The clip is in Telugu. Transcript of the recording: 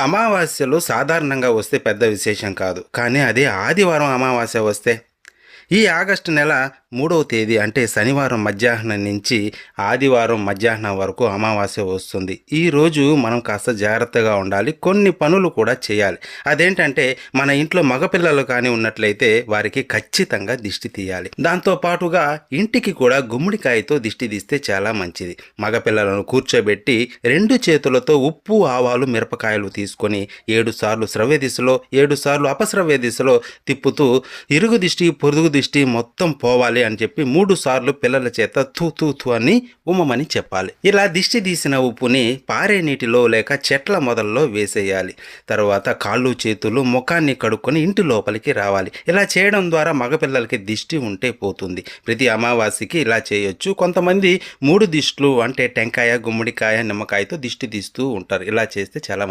అమావాస్యలు సాధారణంగా వస్తే పెద్ద విశేషం కాదు. కానీ అదే ఆదివారం అమావాస్య వస్తే ఈ ఆగస్టు నెల మూడవ తేదీ అంటే శనివారం మధ్యాహ్నం నుంచి ఆదివారం మధ్యాహ్నం వరకు అమావాస్య వస్తుంది. ఈ రోజు మనం కాస్త జాగ్రత్తగా ఉండాలి. కొన్ని పనులు కూడా చేయాలి. అదేంటంటే మన ఇంట్లో మగపిల్లలు కానీ ఉన్నట్లయితే వారికి ఖచ్చితంగా దిష్టి తీయాలి. దాంతో పాటుగా ఇంటికి కూడా గుమ్మడికాయతో దిష్టి తీస్తే చాలా మంచిది. మగపిల్లలను కూర్చోబెట్టి రెండు చేతులతో ఉప్పు ఆవాలు మిరపకాయలు తీసుకొని ఏడు సార్లు శ్రవ్య దిశలో ఏడు సార్లు అపశ్రవ్య దిశలో తిప్పుతూ ఇరుగు దిష్టి పొరుగు దిష్టి మొత్తం పోవాలి. అని చెప్పి మూడు సార్లు పిల్లల చేత తూ తూ తూ అని ఉమ్మమని చెప్పాలి. ఇలా దిష్టి తీసిన ఉప్పుని పారే నీటిలో లేక చెట్ల మొదల్లో వేసేయాలి. తర్వాత కాళ్ళు చేతులు ముఖాన్ని కడుక్కొని ఇంటి లోపలికి రావాలి. ఇలా చేయడం ద్వారా మగపిల్లలకి దిష్టి ఉంటే పోతుంది. ప్రతి అమావాస్యకి ఇలా చేయొచ్చు. కొంతమంది మూడు దిష్టిలు అంటే టెంకాయ గుమ్మడికాయ నిమ్మకాయతో దిష్టి తీస్తూ ఉంటారు. ఇలా చేస్తే చాలా మంచిది.